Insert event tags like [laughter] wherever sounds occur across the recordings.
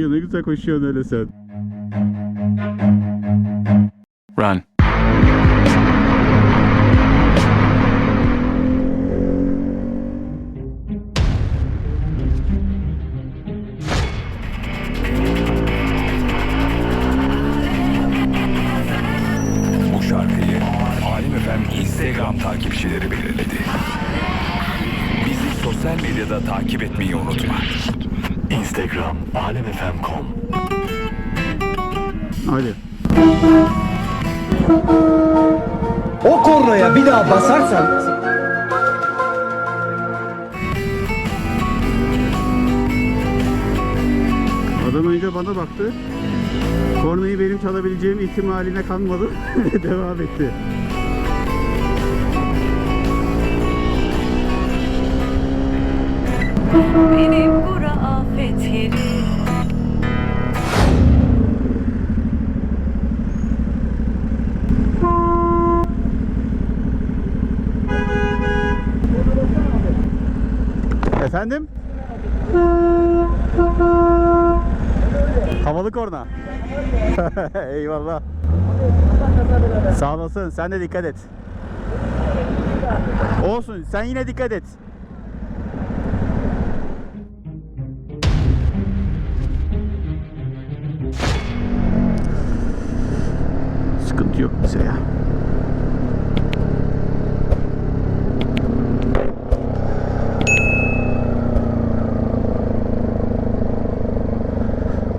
Dayı ne güzel koşuyorsun öyle sen. Run. Bu şarkıyı Alim FM Instagram takipçileri belirledi. Bizi sosyal medyada takip etmeyi unutma. Instagram alemfm.com Hadi. O kornaya bir daha basarsan Adam önce bana baktı. Kornayı benim çalabileceğim ihtimaline kanmadı. [laughs] Devam etti. Benim bura afet yeri Efendim? Havalı korna. [laughs] Eyvallah. Sağ olasın. Sen de dikkat et. Olsun. Sen yine dikkat et. Yok bize ya.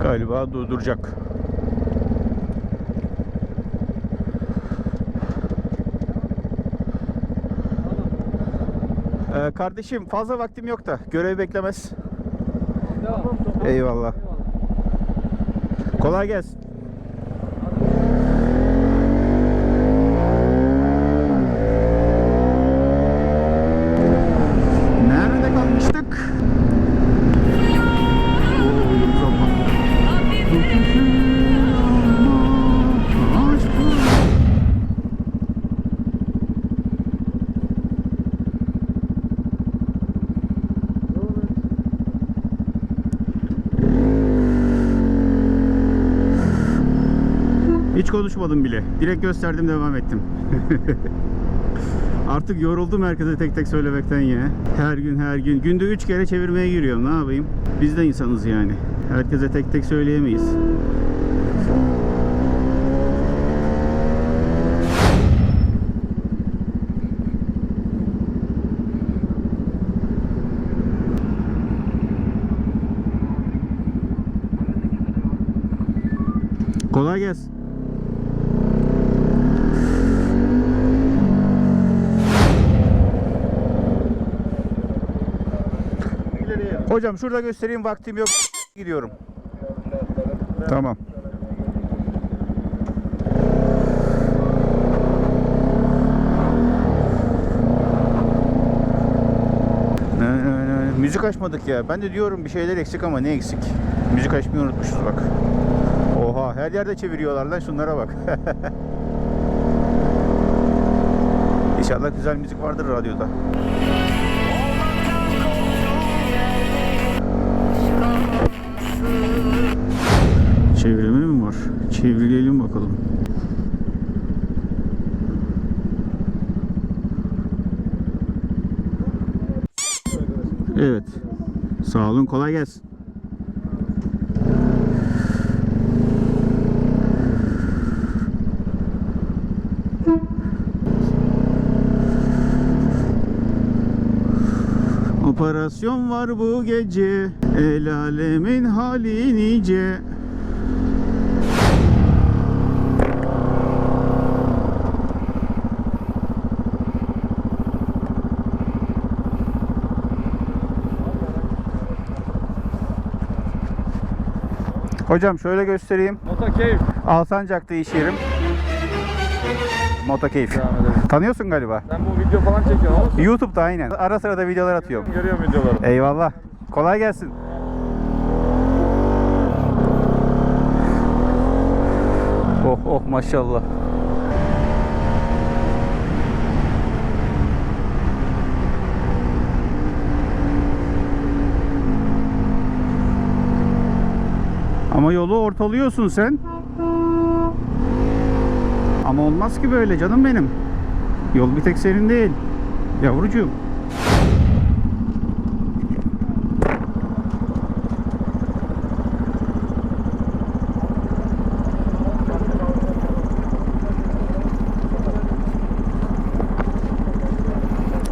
Galiba durduracak. Ee, kardeşim fazla vaktim yok da görev beklemez. Eyvallah. Kolay gelsin. Konuşmadım bile. Direkt gösterdim devam ettim. [laughs] Artık yoruldum herkese tek tek söylemekten ya. Her gün her gün. Günde 3 kere çevirmeye giriyorum. Ne yapayım? Biz de insanız yani. Herkese tek tek söyleyemeyiz. Kolay gelsin. Hocam şurada göstereyim vaktim yok. Gidiyorum. Tamam. Ne, Müzik açmadık ya. Ben de diyorum bir şeyler eksik ama ne eksik? Müzik açmayı unutmuşuz bak. Oha her yerde çeviriyorlar lan şunlara bak. [laughs] İnşallah güzel müzik vardır radyoda. Çevirelim bakalım. Evet. Sağ olun kolay gelsin. Operasyon var bu gece El alemin hali nice Hocam şöyle göstereyim. Motokeyif. Alsancak'ta iş yerim. Motokeyif. Devam edelim. Tanıyorsun galiba. Sen bu video falan çekiyorsun ama YouTube'da aynen. Ara sıra da videolar atıyorum. görüyorum videoları. Eyvallah. Kolay gelsin. Oh oh maşallah. Yolu ortalıyorsun sen. Ama olmaz ki böyle canım benim. Yol bir tek senin değil. Yavrucuğum.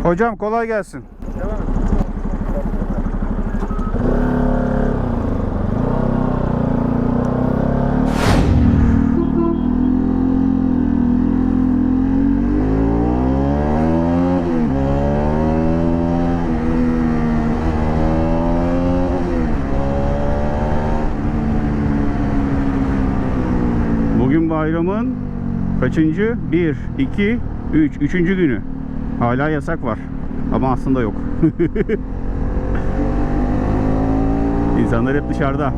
Hocam kolay gelsin. Bayramın kaçıncı? 1, 2, 3. Üçüncü günü. Hala yasak var. Ama aslında yok. [laughs] İnsanlar hep dışarıda.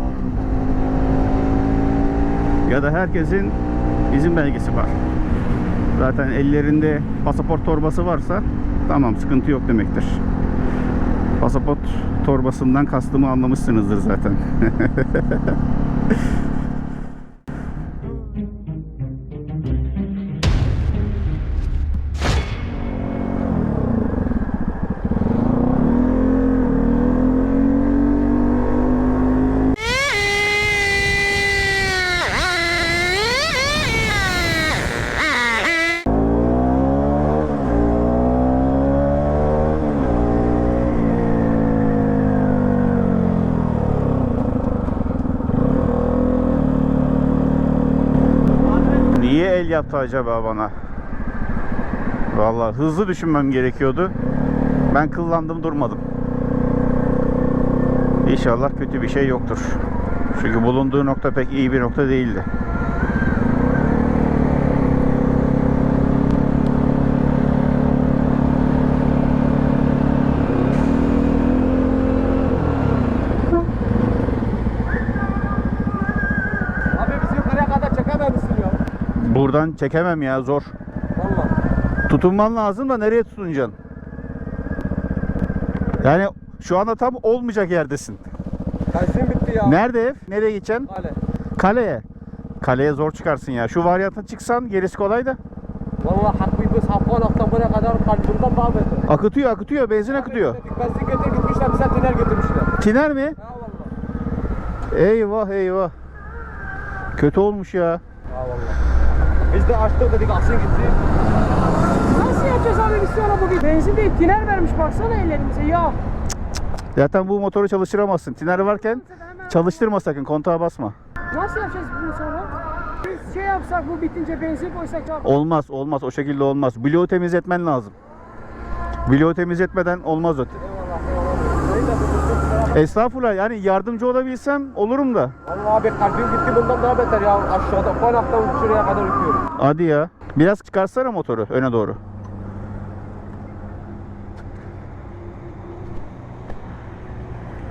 Ya da herkesin izin belgesi var. Zaten ellerinde pasaport torbası varsa tamam sıkıntı yok demektir. Pasaport torbasından kastımı anlamışsınızdır zaten. [laughs] Niye el yaptı acaba bana? Vallahi hızlı düşünmem gerekiyordu. Ben kıllandım durmadım. İnşallah kötü bir şey yoktur. Çünkü bulunduğu nokta pek iyi bir nokta değildi. Abi bizi yukarıya kadar çekememişsin ya. Buradan çekemem ya zor. Valla. Tutunman lazım da nereye tutunacaksın? Yani şu anda tam olmayacak yerdesin. Benzin bitti ya. Nerede ev? Nereye gideceksin? Hale. Kaleye. Kaleye zor çıkarsın ya. Şu varyanta çıksan gerisi kolay da. Valla hakkı biz hafta nokta buraya kadar kalbimden beter. Akıtıyor akıtıyor benzin akıtıyor. Benzin getir gitmişler bize tiner getirmişler. Tiner mi? Ha valla. Eyvah eyvah. Kötü olmuş ya. Ha valla. Biz de açtık dedik aksın gitti. Nasıl yapacağız abi biz sonra bugün? Benzin değil, tiner vermiş baksana ellerimize ya. Zaten bu motoru çalıştıramazsın. Tiner varken çalıştırma sakın kontağa basma. Nasıl yapacağız bunu sonra? Biz şey yapsak bu bitince benzin koysak ya. Olmaz olmaz o şekilde olmaz. Bloğu temizletmen lazım. Bloğu temizletmeden olmaz o. Estağfurullah yani yardımcı olabilsem olurum da. Valla abi kalbim gitti bundan daha beter ya. Aşağıda konaktan şuraya kadar uçuyorum. Hadi ya. Biraz çıkarsana motoru öne doğru.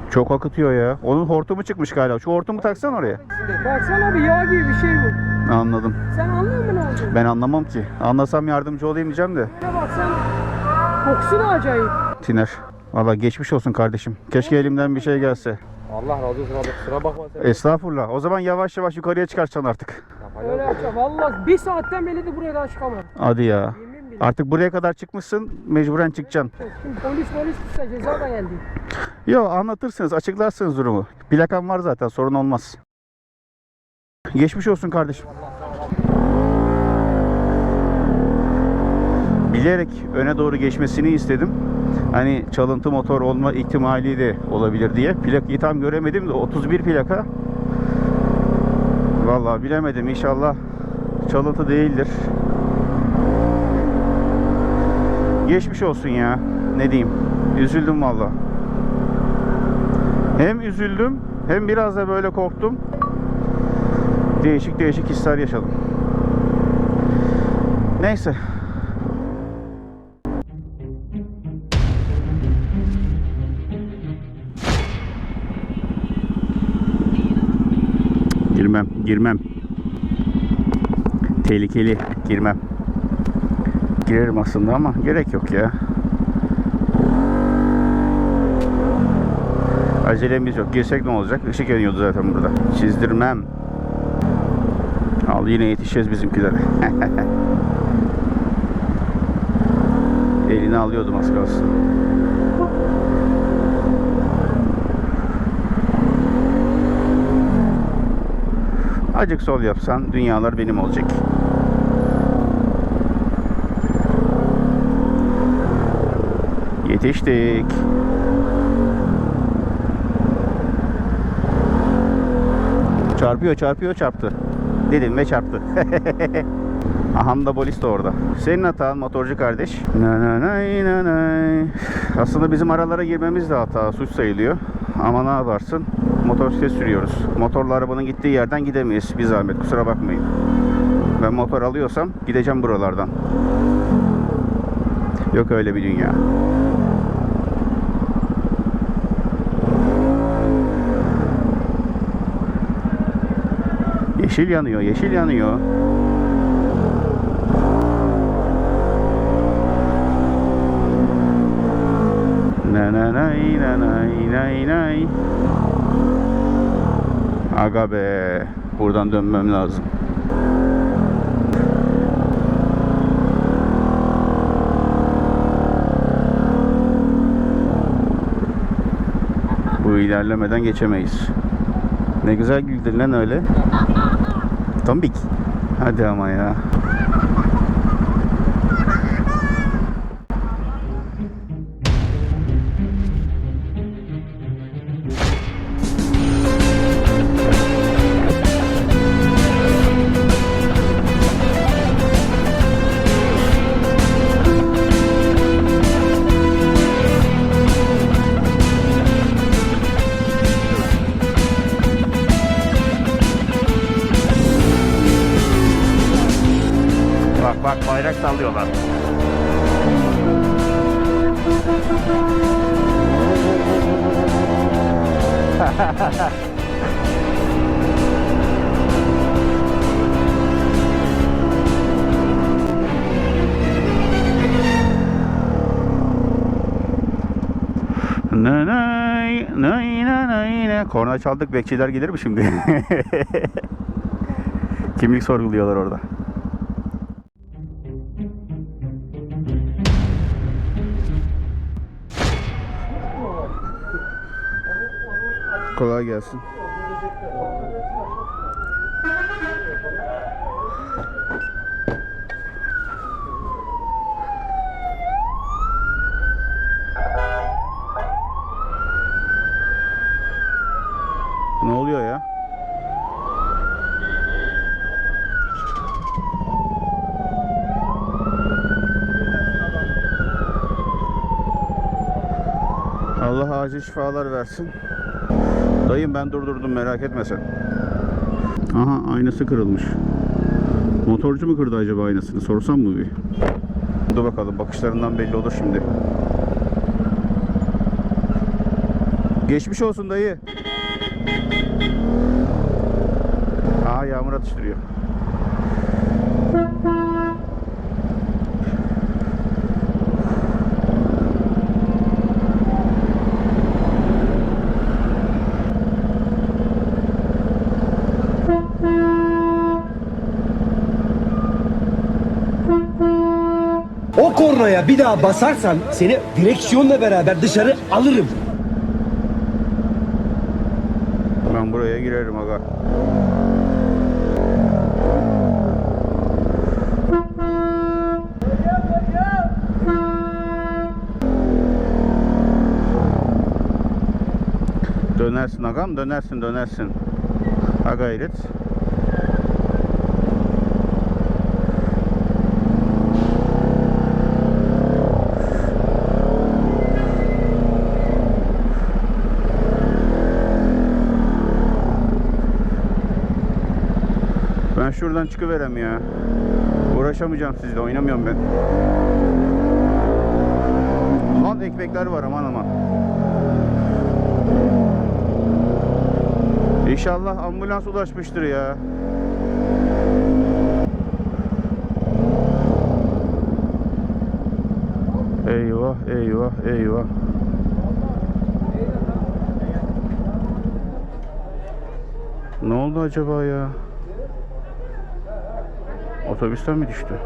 Çok akıtıyor ya. Onun hortumu çıkmış galiba. Şu hortumu taksan oraya. Baksana abi yağ gibi bir şey bu. Anladım. Sen anlıyor musun ne olduğunu? Ben anlamam ki. Anlasam yardımcı olayım diyeceğim de. Şuna bak sen. Kokusu da acayip. Tiner. Valla geçmiş olsun kardeşim. Keşke elimden bir şey gelse. Allah razı olsun abi kusura bakma sen. Estağfurullah. O zaman yavaş yavaş yukarıya çıkartacaksın artık. Öyle yapacağım. Valla bir saatten beri de buraya daha çıkamadım. Hadi ya. Yemin bile. Artık buraya kadar çıkmışsın. Mecburen çıkacaksın. Şimdi polis polis tutsa ceza da geldi. Yo anlatırsınız. Açıklarsınız durumu. Plakam var zaten. Sorun olmaz. Geçmiş olsun kardeşim. Bilerek öne doğru geçmesini istedim. Hani çalıntı motor olma ihtimali de olabilir diye. Plakayı tam göremedim de 31 plaka. Vallahi bilemedim. İnşallah çalıntı değildir. Geçmiş olsun ya. Ne diyeyim. Üzüldüm vallahi. Hem üzüldüm hem biraz da böyle korktum. Değişik değişik hisler yaşadım. Neyse. Girmem. Tehlikeli, girmem. Girerim aslında ama gerek yok ya. Acelemiz yok. Girsek ne olacak? Işık yanıyordu zaten burada. Çizdirmem. Al yine yetişeceğiz bizimkilere. [laughs] Elini alıyordum az kalsın. Acık sol yapsan dünyalar benim olacak. Yetiştik. Çarpıyor çarpıyor çarptı. Dedim ve çarptı. [laughs] Aham da polis de orada. Senin hatan motorcu kardeş. Na na nay na nay. Aslında bizim aralara girmemiz de hata. Suç sayılıyor. Ama ne yaparsın? Motosiklet sürüyoruz. Motorla arabanın gittiği yerden gidemeyiz. Bir zahmet kusura bakmayın. Ben motor alıyorsam gideceğim buralardan. Yok öyle bir dünya. Yeşil yanıyor, yeşil yanıyor. Na na nay na nay nay nay. Aga be, buradan dönmem lazım. Bu ilerlemeden geçemeyiz. Ne güzel güldün lan öyle. Tombik. Hadi ama ya. Korna çaldık bekçiler gelir mi şimdi? [laughs] Kimlik sorguluyorlar orada. Kolay gelsin. Ne oluyor ya? Allah acil şifalar versin. Dayım ben durdurdum merak etme sen. Aha aynası kırılmış. Motorcu mu kırdı acaba aynasını? Sorsam mı bir? Dur bakalım bakışlarından belli olur şimdi. Geçmiş olsun dayı. Aa yağmur atıştırıyor. O kornaya bir daha basarsan seni direksiyonla beraber dışarı alırım. Ben buraya girerim aga. Dönersin agam dönersin dönersin. Ha gayret. Ben şuradan çıkıverem ya. Uğraşamayacağım sizle oynamıyorum ben. Lan ekmekler var aman aman. İnşallah ambulans ulaşmıştır ya. Eyvah eyvah eyvah. Ne oldu acaba ya? Otobüsten mi düştü?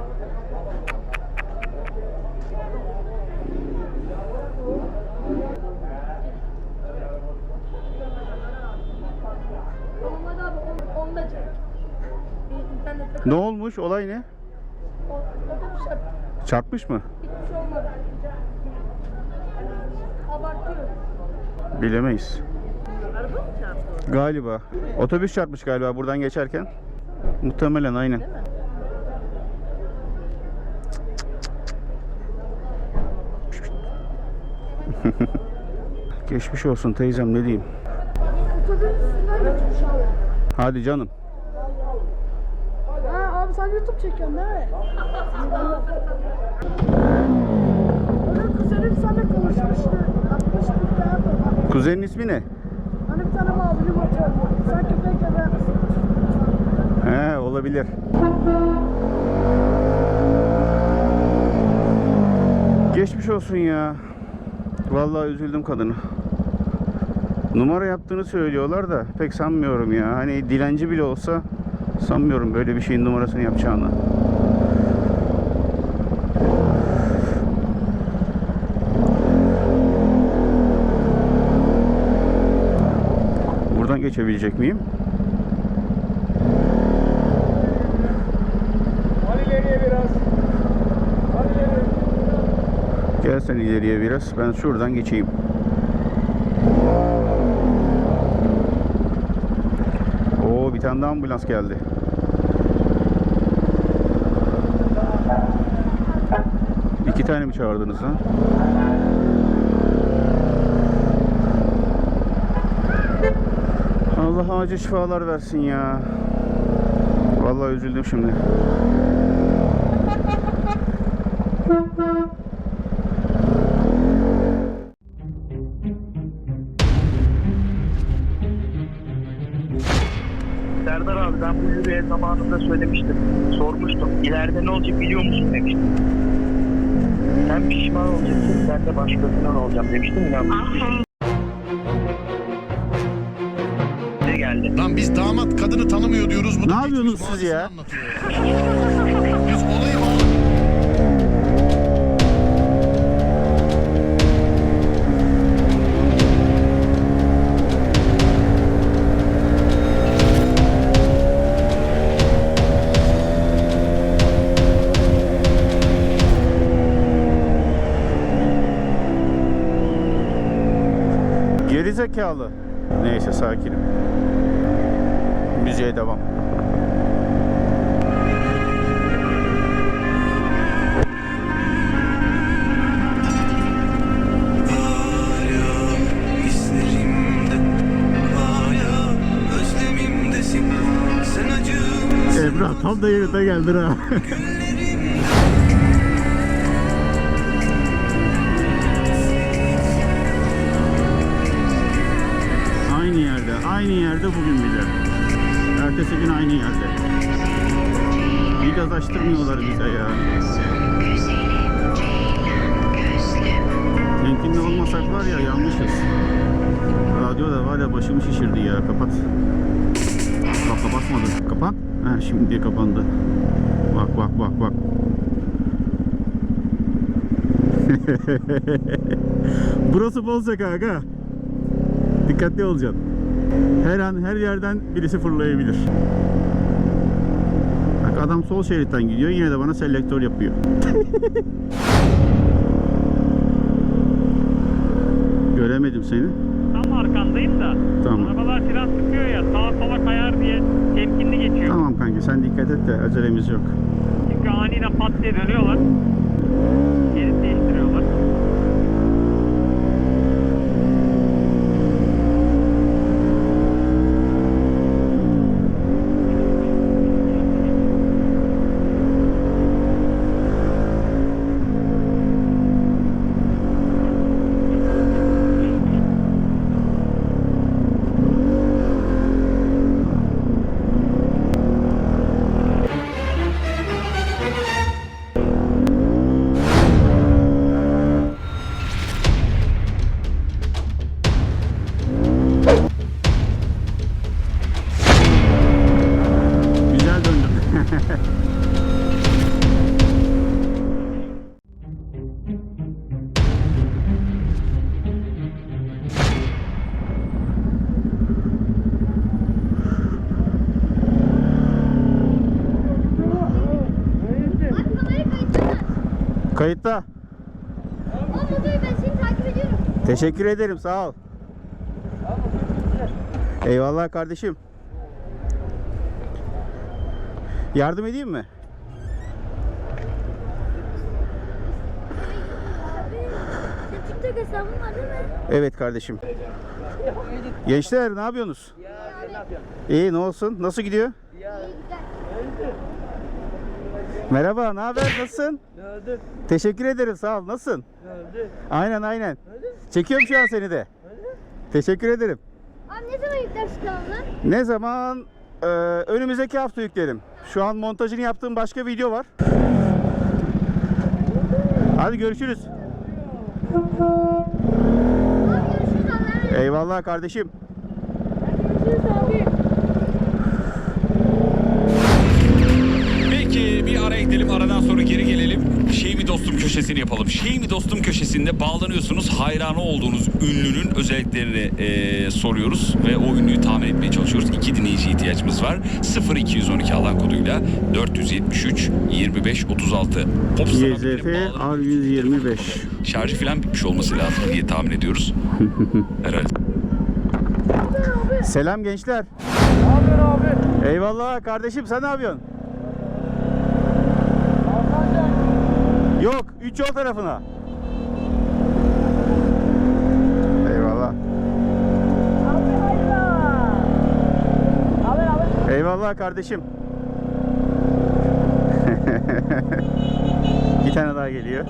Ne olmuş? Olay ne? Çarpmış mı? Bilemeyiz. Galiba. Otobüs çarpmış galiba buradan geçerken. Muhtemelen aynen. [laughs] Geçmiş olsun teyzem ne diyeyim. Hadi canım. Ha abi sen YouTube çekiyorsun değil mi? Kuzenim seninle konuşmuştu. Bir. Kuzenin ismi ne? Hani bir tane mavili motor. Sen köpek misin? He olabilir. Geçmiş olsun ya. Vallahi üzüldüm kadını. Numara yaptığını söylüyorlar da pek sanmıyorum ya. Hani dilenci bile olsa sanmıyorum böyle bir şeyin numarasını yapacağını. Buradan geçebilecek miyim? Hadi ileriye biraz. Hadi ileriye. Gel sen ileriye biraz. Ben şuradan geçeyim. Oo bir tane daha ambulans geldi. İki tane mi çağırdınız ha? Allah acil şifalar versin ya. Vallahi üzüldüm şimdi. Yürüye zamanında söylemiştim. Sormuştum. İleride ne olacak biliyor musun demiştim. Sen pişman olacaksın, ben de başkasından olacağım demiştim. İnanmıştım. Ne geldi? Lan biz damat kadını tanımıyor diyoruz. Bu Ne da yapıyorsunuz geçmiş siz ya? mazisini anlatıyor ya. [laughs] zekalı. Neyse sakinim. Müziğe devam. Emrah tam da yerinde geldin ha. [laughs] aynı yerde bugün bile. Ertesi gün aynı yerde. Bir gaz açtırmıyorlar bize ya. Temkinli olmasak var ya yanlışız. Radyo da var ya başımı şişirdi ya. Kapat. Bak kapatmadı. Kapat. Ha şimdi kapandı. Bak bak bak bak. [laughs] Burası Bolsaka aga. Dikkatli olacaksın. Her an her yerden birisi fırlayabilir. Bak adam sol şeritten gidiyor yine de bana selektör yapıyor. [laughs] Göremedim seni. Tam arkandayım da. Tamam. Arabalar biraz sıkıyor ya sağa sola kayar diye temkinli geçiyor. Tamam kanki sen dikkat et de acelemiz yok. Çünkü aniden pat diye dönüyorlar. Şerit değiştiriyorlar. Kayıtta. Ben seni takip ediyorum. Teşekkür ederim sağ ol. Eyvallah kardeşim. Yardım edeyim mi? Evet kardeşim. Gençler ne yapıyorsunuz? İyi ne olsun? Nasıl gidiyor? Merhaba, ne haber? Nasılsın? Teşekkür ederim, sağ ol. Nasılsın? Aynen aynen. Çekiyorum şu an seni de. Teşekkür ederim. Abi ne zaman yüklersin kanalına? Ne zaman? Ee, önümüzdeki hafta yüklerim. Şu an montajını yaptığım başka video var. Hadi görüşürüz. Abi görüşürüz Allah'a emanet. Eyvallah kardeşim. Ara gidelim aradan sonra geri gelelim. Şey mi dostum köşesini yapalım. Şey mi dostum köşesinde bağlanıyorsunuz. Hayranı olduğunuz ünlünün özelliklerini eee, soruyoruz ve o ünlüyü tahmin etmeye çalışıyoruz. İki dinleyici ihtiyacımız var. 0212 alan koduyla 473 25 36. Pop sanat YZF diyelim, bağlanın. R125. Şarjı falan bitmiş olması lazım diye tahmin ediyoruz. [laughs] Herhalde. Selam gençler. Ne yapıyorsun abi? Eyvallah kardeşim sen ne yapıyorsun? Yok, üç yol tarafına. Eyvallah. Eyvallah kardeşim. [laughs] Bir tane daha geliyor.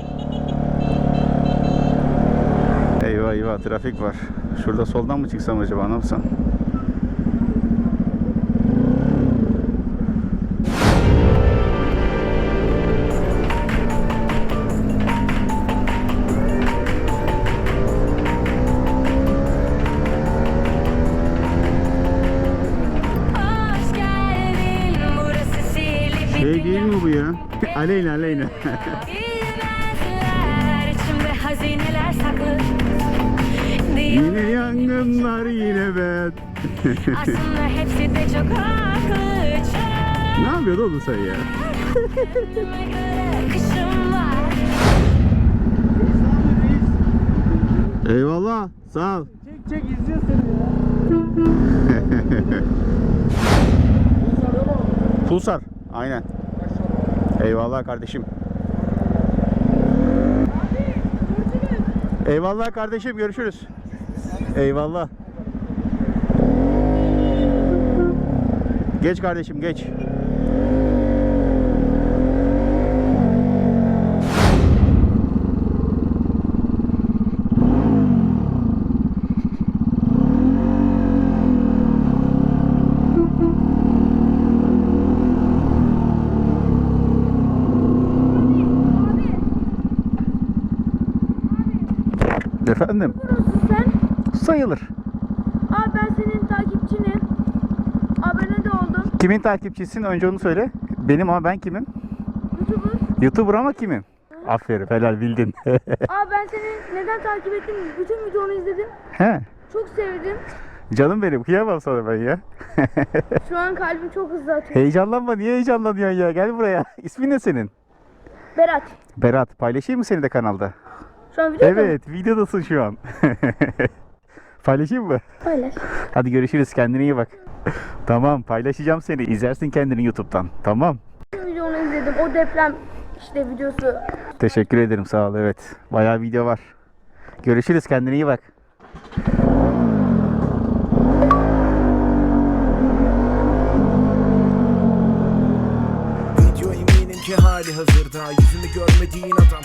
Eyvah eyvah trafik var. Şurada soldan mı çıksam acaba ne yapsam? Şey değil mi bu ya? [laughs] Aleyna aleyna. Bilmezler içimde hazineler saklı yine yangınlar yine ben. Aslında hepsi de çok haklı ne yapıyorsun oğlum sen ya? kışım var [laughs] Eyvallah. Sağ ol. Çek çek izliyor seni ya. [laughs] Pulsar. Aynen. Eyvallah kardeşim. Eyvallah kardeşim görüşürüz. Eyvallah. Geç kardeşim geç. Efendim? Sen. Sayılır. Abi ben senin takipçinim. Abone de oldum. Kimin takipçisin? Önce onu söyle. Benim ama ben kimim? YouTuber. YouTuber ama kimim? Aferin helal bildin. [laughs] Abi ben seni neden takip ettim? Bütün videonu izledim. He. Çok sevdim. Canım benim kıyamam sana ben ya. [laughs] Şu an kalbim çok hızlı atıyor. Heyecanlanma niye heyecanlanıyorsun ya? Gel buraya. [laughs] İsmin ne senin? Berat. Berat. Paylaşayım mı seni de kanalda? Şu an video Evet videodasın şu an. [laughs] Paylaşayım mı? Paylaş. Hadi görüşürüz kendine iyi bak. tamam paylaşacağım seni. İzlersin kendini YouTube'dan. Tamam. Videonu izledim. O deprem işte videosu. Teşekkür ederim sağ ol evet. Bayağı video var. Görüşürüz kendine iyi bak. Video eminim ki hali hazırda Yüzünü görmediğin adam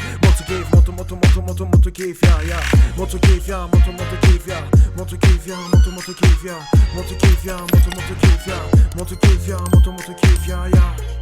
kiff, monte, monte, monte, monte, monte kiff, ya. Monte kiff, ya, monte, monte kiff, ya. Monte kiff, ya, monte, monte kiff, ya. Monte kiff, ya, monte, monte kiff. Monte kiff, monte, monte kiff, ya.